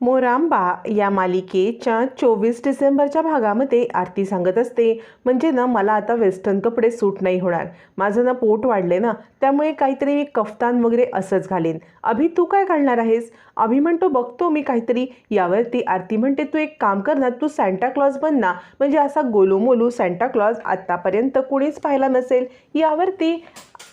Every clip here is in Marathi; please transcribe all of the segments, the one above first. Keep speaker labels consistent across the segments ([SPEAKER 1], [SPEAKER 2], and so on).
[SPEAKER 1] मोरांबा या मालिकेच्या चोवीस डिसेंबरच्या भागामध्ये आरती सांगत असते. म्हणजे ना मला आता वेस्टर्न कपडे सूट नाही होणार. माझं ना पोट वाढले ना त्यामुळे काहीतरी मी कफ्तान वगैरे असंच घालेन. अभि तू काय घालणार आहेस? अभि म्हणतो बघतो मी काहीतरी. यावरती आरती म्हणते तू एक काम कर ना तू सॅन्टा क्लॉज बन ना. म्हणजे असा गोलूमोलू सॅन्टा क्लॉज आत्तापर्यंत कुणीच पाहिला नसेल. यावरती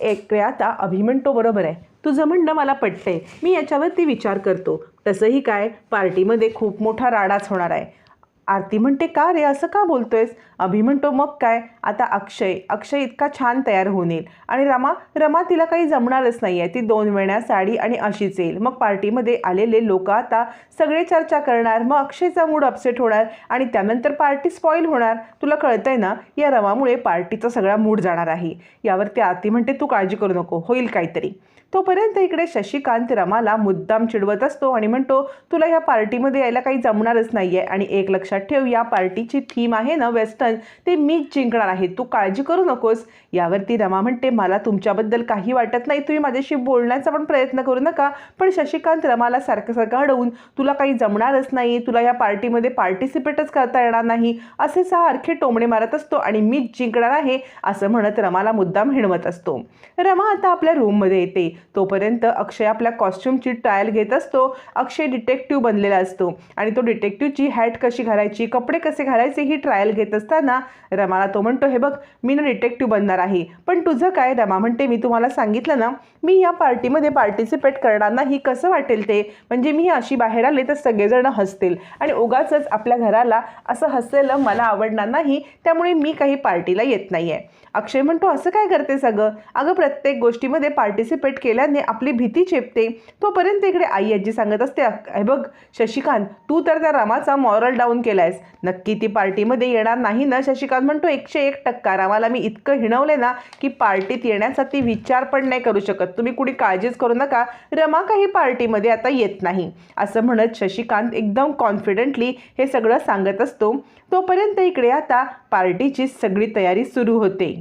[SPEAKER 1] एक आता अभि म्हणतो बरोबर आहे. तुझं म्हणणं मला पटतंय. मी याच्यावरती विचार करतो. तसंही काय? पार्टीमध्ये खूप मोठा राडाच होणार आहे. आरती म्हणते का रे असं का बोलतोयस? अभि म्हणतो मग काय? आता अक्षय अक्षय इतका छान तयार होऊन येईल. आणि रमा रमा तिला काही जमणारच नाही आहे ती दोन वेण्या साडी आणि अशीच येईल. मग पार्टीमध्ये आलेले लोक आता सगळे चर्चा करणार. मग अक्षयचा मूड अपसेट होणार आणि त्यानंतर पार्टी स्पॉईल होणार. तुला कळतंय ना? या रमामुळे पार्टीचा सगळा मूड जाणार आहे. यावरती आरती म्हणते तू काळजी करू नको. होईल काहीतरी. तोपर्यंत इकडे शशिकांत रमाला मुद्दाम चिडवत असतो आणि म्हणतो तुला ह्या पार्टीमध्ये यायला काही जमणारच नाही आहे आणि एक लक्षात ठेव या पार्टीची थीम आहे ना वेस्टर्न ते मीच जिंकणार आहे तू काळजी करू नकोस. यावरती रमा म्हणते मला तुमच्याबद्दल काही वाटत नाही तुम्ही माझ्याशी बोलण्याचा पण प्रयत्न करू नका पण शशिकांत रमाला सारखं सारखं अडवून तुला काही जमणारच नाही तुला या पार्टीमध्ये पार्टिसिपेटच करता येणार नाही असे सारखे टोमणे मारत असतो आणि मीच जिंकणार आहे असं म्हणत रमाला मुद्दाम हिणवत असतो. रमा आता आपल्या रूममध्ये येते. तोपर्यंत अक्षय आपल्या कॉस्ट्युमची ट्रायल घेत असतो. अक्षय डिटेक्टिव्ह बनलेला असतो. आणि तो डिटेक्टिव्हची हॅट कशी घालायची कपडे कसे घालायचे ही ट्रायल घेत असताना रमाला तो म्हणतो हे बघ मी ना डिटेक्टिव्ह बनणार आहे. पण तुझं काय? रमा म्हणते मी तुम्हाला सांगितलं ना मी या पार्टीमध्ये पार्टिसिपेट करणार नाही. कसं वाटेल ते? म्हणजे मी अशी बाहेर आले तर सगळेजण हसतील. आणि उगाचच आपल्या घराला असं हसलेलं मला आवडणार नाही. त्यामुळे मी काही पार्टीला येत नाही आहे अक्षय म्हणतो असं काय करते सगळं अगं प्रत्येक गोष्टीमध्ये पार्टिसिपेट केल्याने आपली भीती चेपते. तोपर्यंत इकडे आई आजी सांगत असते हे बघ शशिकांत तू तर त्या रामाचा मॉरल डाऊन केलायस. नक्की ती पार्टीमध्ये येणार नाही ना? शशिकांत म्हणतो एकशे एक टक्का. रामाला मी इतकं हिणवले ना की पार्टीत येण्याचा ती विचार पण नाही करू शकत. तुम्ही कुणी काळजीच करू नका. रमा काही पार्टीमध्ये आता येत नाही. असं म्हणत शशिकांत एकदम कॉन्फिडेंटली हे सगळं सांगत असतो. तोपर्यंत इकडे आता पार्टीची सगळी तयारी सुरू होते.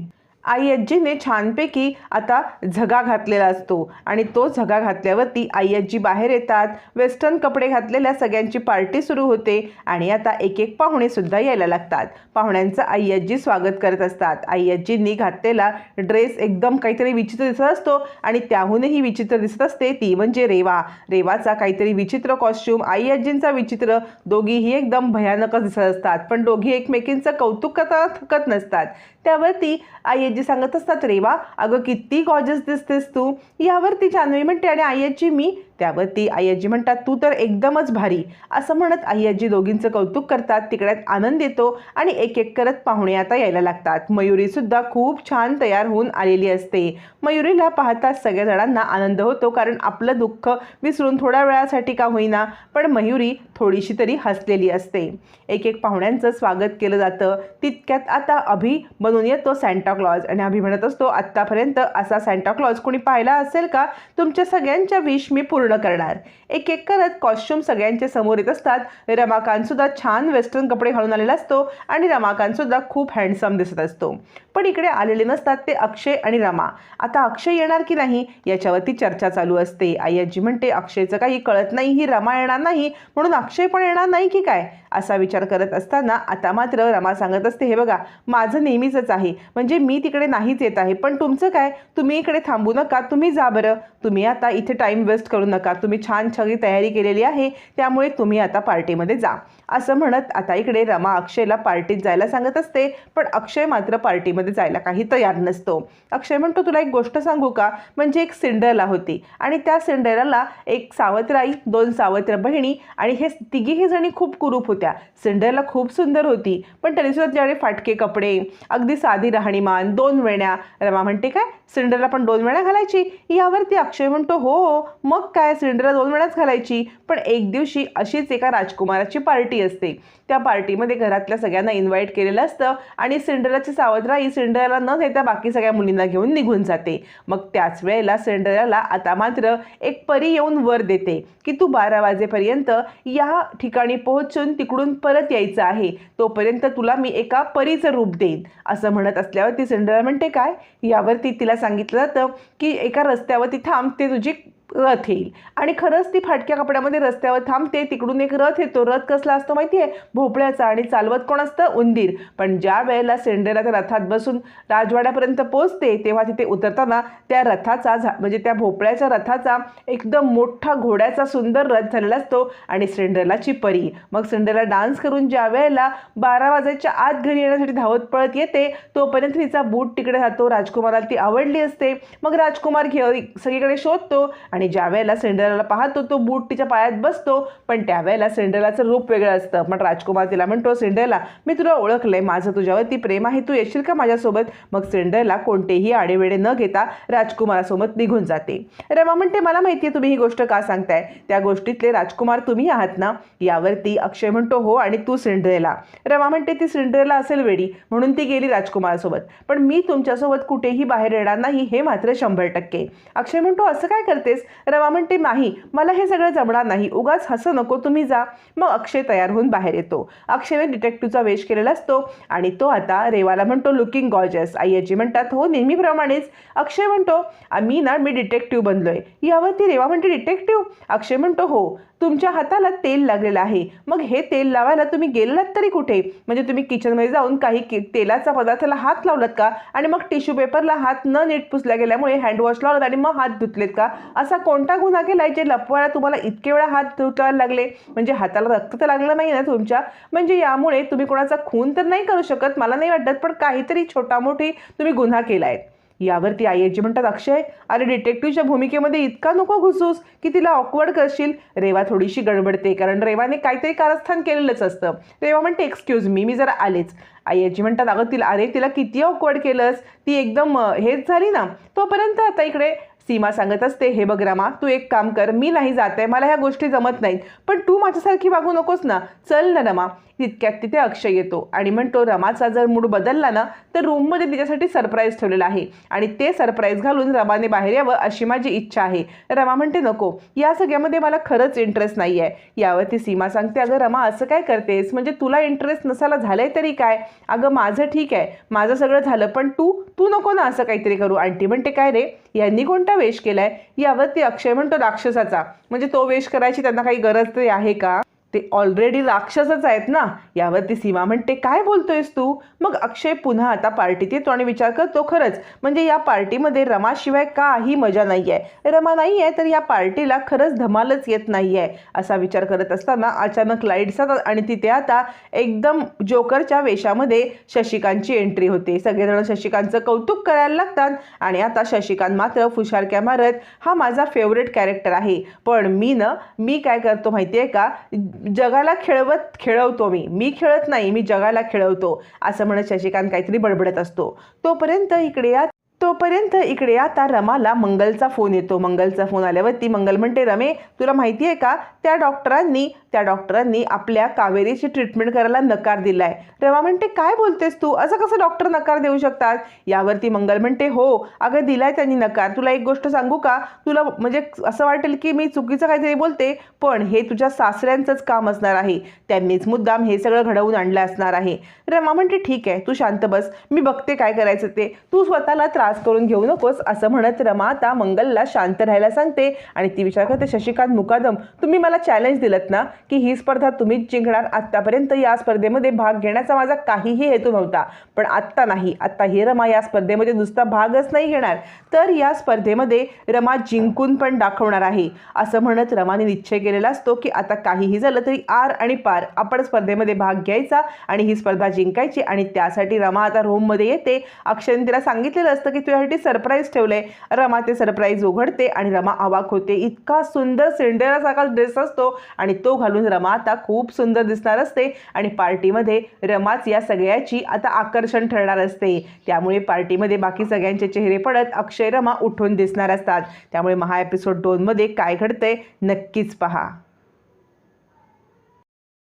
[SPEAKER 1] आई आजीने छानपैकी आता झगा घातलेला असतो. आणि तो झगा घातल्यावरती आई आजी बाहेर येतात. वेस्टर्न कपडे घातलेल्या सगळ्यांची पार्टी सुरू होते. आणि आता एक एक पाहुणेसुद्धा यायला लागतात. पाहुण्यांचं आई आजी स्वागत करत असतात. आई आजींनी घातलेला ड्रेस एकदम काहीतरी विचित्र दिसत असतो. आणि त्याहूनही विचित्र दिसत असते ती म्हणजे रेवा. रेवाचा काहीतरी विचित्र कॉस्ट्यूम आई आजींचा विचित्र. दोघीही एकदम भयानकच दिसत असतात. पण दोघी एकमेकींचं कौतुक करता थकत नसतात. त्यावरती आई आजी सांगत असतात रे वा अगं किती गॉजस दिसतेस तू. यावरती जान्हवी म्हणते आणि आई आजी मी? त्यावरती आई आजी म्हणतात तू तर एकदमच भारी. असं म्हणत आई आजी दोघींचं कौतुक करतात तिकड्यात आनंद येतो आणि एक एक करत पाहुणे आता यायला लागतात. मयुरीसुद्धा खूप छान तयार होऊन आलेली असते. मयुरीला पाहताच सगळ्या जणांना आनंद होतो कारण आपलं दुःख विसरून थोड्या वेळासाठी का होईना पण मयुरी थोडीशी तरी हसलेली असते. एक एक पाहुण्यांचं स्वागत केलं जातं. तितक्यात आता अभि बनून येतो सँटाक्लॉज क्लॉज आणि आम्ही म्हणत असतो आत्तापर्यंत असा सँटाक्लॉज क्लॉज कोणी पाहिला असेल का? तुमच्या सगळ्यांच्या विश मी पूर्ण करणार. एक एक करत कॉस्ट्युम सगळ्यांच्या समोर येत असतात. रमाकांत सुद्धा छान वेस्टर्न कपडे घालून आलेला असतो आणि रमाकांत सुद्धा खूप हँडसम दिसत असतो. पण इकडे आलेले नसतात ते अक्षय आणि रमा. आता अक्षय येणार की नाही याच्यावरती चर्चा चालू असते. आई आजी म्हणते अक्षयचं काही कळत नाही ही रमा येणार नाही. म्हणून अक्षय पण येणार नाही की काय? असा विचार करत असताना आता मात्र रमा सांगत असते हे बघा माझं नेहमीच नेहमीचंच आहे. म्हणजे मी तिकडे नाहीच येत आहे. पण तुमचं काय? तुम्ही इकडे थांबू नका. तुम्ही जा बरं. तुम्ही आता इथे टाईम वेस्ट करू नका. तुम्ही छान सगळी तयारी केलेली आहे. त्यामुळे तुम्ही आता पार्टीमध्ये जा. असं म्हणत आता इकडे रमा अक्षयला पार्टीत जायला सांगत असते. पण अक्षय मात्र पार्टीमध्ये जायला काही तयार नसतो. अक्षय म्हणतो तुला एक गोष्ट सांगू का? म्हणजे एक सिंडरला होती. आणि त्या सिंडरला एक सावत्राई दोन सावत्र बहिणी आणि हे तिघीही जणी खूप कुरूप होत्या. सिंडरला खूप सुंदर होती. पण तरीसुद्धा ज्यावेळी फाटके कपडे. अगदी साधी राहणीमान दोन वेण्या. रमा म्हणते काय? सिलेंडरला पण दोन वेळा घालायची. यावरती अक्षय म्हणतो हो मग काय? सिलेंडरला दोन वेळाच घालायची. पण एक दिवशी अशीच एका राजकुमाराची पार्टी असते. त्या पार्टीमध्ये घरातल्या सगळ्यांना इन्व्हाइट केलेलं असतं आणि सिंडरलाची सावधराई सिलेंडरला न देता बाकी सगळ्या मुलींना घेऊन निघून जाते. मग त्याच वेळेला सिलेंडरला आता मात्र एक परी येऊन वर देते की तू बारा वाजेपर्यंत या ठिकाणी पोहोचून तिकडून परत यायचं आहे. तोपर्यंत तुला मी एका परीचं रूप देईन. असं म्हणत असल्यावर ती सिलेंडरला म्हणते काय? यावरती तिला सांगितलं जातं की एका रस्त्यावरती थांब ते तुझी रथ येईल. आणि खरंच ती फाटक्या कपड्यामध्ये रस्त्यावर थांबते तिकडून एक रथ येतो. रथ कसला असतो माहिती आहे भोपळ्याचा आणि चालवत कोण असतं? उंदीर. पण ज्या वेळेला सेंडेला त्या रथात बसून राजवाड्यापर्यंत पोहोचते तेव्हा तिथे उतरताना त्या रथाचा झा म्हणजे त्या भोपळ्याच्या रथाचा एकदम मोठा घोड्याचा सुंदर रथ झालेला असतो आणि सिंड्रेलाची परी मग सिंड्रेला डान्स करून ज्या वेळेला बारा वाजायच्या आत घरी येण्यासाठी धावत पळत येते तोपर्यंत तिचा बूट तिकडे राहतो राजकुमाराला ती आवडली असते. मग राजकुमार घे सगळीकडे शोधतो आणि ज्या वेळेला सिंड्रेलाला पाहतो तो बूट तिच्या पायात बसतो पण त्यावेळेला सिंड्रेलाचं रूप वेगळं असतं. पण राजकुमार तिला म्हणतो सिंड्रेला मी तुला ओळखलंय माझं तुझ्यावरती प्रेम आहे तू येशील का माझ्यासोबत? मग सिंड्रेला कोणतेही आडेवेडे न घेता राजकुमारासोबत निघून जाते. रमा म्हणते मला माहिती आहे तुम्ही ही गोष्ट का सांगताय? त्या गोष्टीतले राजकुमार तुम्ही आहात ना? यावरती अक्षय म्हणतो हो आणि तू सिंड्रेला. रमा म्हणते ती सिंड्रेला असेल वेडी म्हणून ती गेली राजकुमारासोबत. पण मी तुमच्यासोबत कुठेही बाहेर येणार नाही हे मात्र शंभर टक्के. अक्षय म्हणतो असं काय करतेस? रवा म्हणते नाही मला हे सगळं जमणार नाही. उगाच हसं नको तुम्ही जा. मग अक्षय तयार होऊन बाहेर येतो. अक्षयने डिटेक्टिव्हचा वेश केलेला असतो आणि तो आता रेवाला म्हणतो लुकिंग गॉर्जस आई आजी म्हणतात हो नेहमीप्रमाणेच. अक्षय म्हणतो मी ना मी डिटेक्टिव्ह बनलोय. यावरती रेवा म्हणते डिटेक्टिव्ह अक्षय म्हणतो हो. तुमच्या हाताला तेल लागलेलं आहे. मग हे तेल लावायला तुम्ही गेलात तरी कुठे? म्हणजे तुम्ही किचनमध्ये जाऊन काही कि तेलाचा पदार्थाला हात लावलात का? आणि मग टिश्यू पेपरला हात न नीट पुसल्या गेल्यामुळे हँडवॉश लावलात आणि मग हात धुतलेत का? असा कोणता गुन्हा केला आहे जे लपवायला तुम्हाला इतके वेळा हात धुतायला लागले? म्हणजे हाताला रक्त तर लागलं नाही ना तुमच्या? म्हणजे यामुळे तुम्ही कोणाचा खून तर नाही करू शकत? मला नाही वाटत पण काहीतरी छोटा मोठी तुम्ही गुन्हा केला आहे यावरती आई आईजी म्हणतात अक्षय अरे डिटेक्टिव्हच्या भूमिकेमध्ये इतका नको घुसूस की तिला ऑकवर्ड करशील. रेवा थोडीशी गडबडते कारण रेवाने काहीतरी कारस्थान केलेलंच असतं. रेवा म्हणते एक्सक्यूज मी मी जरा आलेच. आई आजी म्हणतात अगं तिला अरे तिला किती ऑकवर्ड केलंस. ती एकदम हेच झाली ना. तोपर्यंत आता इकडे सीमा सांगत असते हे बघ रामा तू एक काम कर. मी नाही जात आहे. मला ह्या गोष्टी जमत नाहीत. पण तू माझ्यासारखी वागू नकोस ना. चल ना रमा. तितक्यात तिथे अक्षय येतो. आणि म्हणतो रमाचा जर मूड बदलला ना तर रूममध्ये तिच्यासाठी सरप्राईज ठेवलेला आहे. आणि ते सरप्राईज घालून रमाने बाहेर यावं अशी माझी इच्छा आहे. रमा म्हणते नको या सगळ्यामध्ये मला खरंच इंटरेस्ट नाही आहे यावरती सीमा सांगते अगं रमा असं काय करतेस? म्हणजे तुला इंटरेस्ट नसायला झालंय तरी काय? अगं माझं ठीक आहे. माझं सगळं झालं पण तू तू नको ना असं काहीतरी करू. आंटी म्हणते काय रे? यांनी कोणता वेश केलाय? यावरती अक्षय म्हणतो राक्षसाचा. म्हणजे तो वेश करायची त्यांना काही गरज तरी आहे का? ते ऑलरेडी राक्षसच आहेत ना? यावरती सीमा म्हणते काय बोलतोयस तू? मग अक्षय पुन्हा आता पार्टीत येतो आणि विचार करतो खरंच म्हणजे या पार्टीमध्ये रमाशिवाय काही मजा नाही आहे रमा नाही आहे तर या पार्टीला खरंच धमालच येत नाही आहे असा विचार करत असताना अचानक लाईट्स येतात आणि तिथे आता एकदम जोकरच्या वेशामध्ये शशिकांतची एंट्री होते. सगळेजण शशिकांतचं कौतुक करायला लागतात आणि आता शशिकांत मात्र फुशारक्या मारत हा माझा फेवरेट कॅरेक्टर आहे. पण मी न मी काय करतो माहिती आहे का? जगाला खेळवत खेळवतो मी. मी खेळत नाही मी जगाला खेळवतो असं म्हणत शशिकांत काहीतरी बडबडत असतो. तोपर्यंत इकडे या तोपर्यंत इकडे आता रमाला मंगलचा फोन येतो. मंगलचा फोन आल्यावरती मंगल म्हणते रमे तुला माहिती आहे का? त्या डॉक्टरांनी त्या डॉक्टरांनी आपल्या कावेरीची ट्रीटमेंट करायला नकार दिलाय. रमा म्हणते काय बोलतेस तू? असं कसं डॉक्टर नकार देऊ शकतात? यावरती मंगल म्हणते हो अगं दिलाय त्यांनी नकार. तुला एक गोष्ट सांगू का? तुला म्हणजे असं वाटेल की मी चुकीचं काहीतरी बोलते पण हे तुझ्या सासऱ्यांचंच काम असणार आहे. त्यांनीच मुद्दाम हे सगळं घडवून आणलं असणार आहे. रमा म्हणते ठीक आहे तू शांत बस. मी बघते काय करायचं ते. तू स्वतःला त्रास करून घेऊ नकोस असं म्हणत रमा आता मंगलला शांत राहायला सांगते. आणि ती विचार करते शशिकांत मुकादम तुम्ही मला चॅलेंज दिलं ना? की ही स्पर्धा तुम्हीच जिंकणार आत्तापर्यंत या स्पर्धेमध्ये भाग घेण्याचा माझा काहीही हेतू नव्हता. पण आत्ता नाही. आत्ता हे रमा या स्पर्धेमध्ये नुसता भागच नाही घेणार. तर या स्पर्धेमध्ये रमा जिंकून पण दाखवणार आहे. असं म्हणत रमाने निश्चय केलेला असतो की आता काहीही झालं तरी आर आणि पार आपण स्पर्धेमध्ये भाग घ्यायचा आणि ही स्पर्धा जिंकायची आणि त्यासाठी रमा आता रोममध्ये येते. अक्षयने तिला सांगितलेलं असतं की तुझ्यासाठी सरप्राईज ठेवलंय. रमा ते सरप्राईज उघडते आणि रमा अवाक होते. इतका सुंदर सिंडेरासारखा ड्रेस असतो आणि तो घालून रमा आता खूप सुंदर दिसणार असते आणि पार्टीमध्ये रमाच या सगळ्याची आता आकर्षण ठरणार असते. त्यामुळे पार्टीमध्ये बाकी सगळ्यांचे चेहरे पडत अक्षय रमा उठून दिसणार असतात. त्यामुळे महा एपिसोड दोनमध्ये काय घडतंय नक्कीच पहा.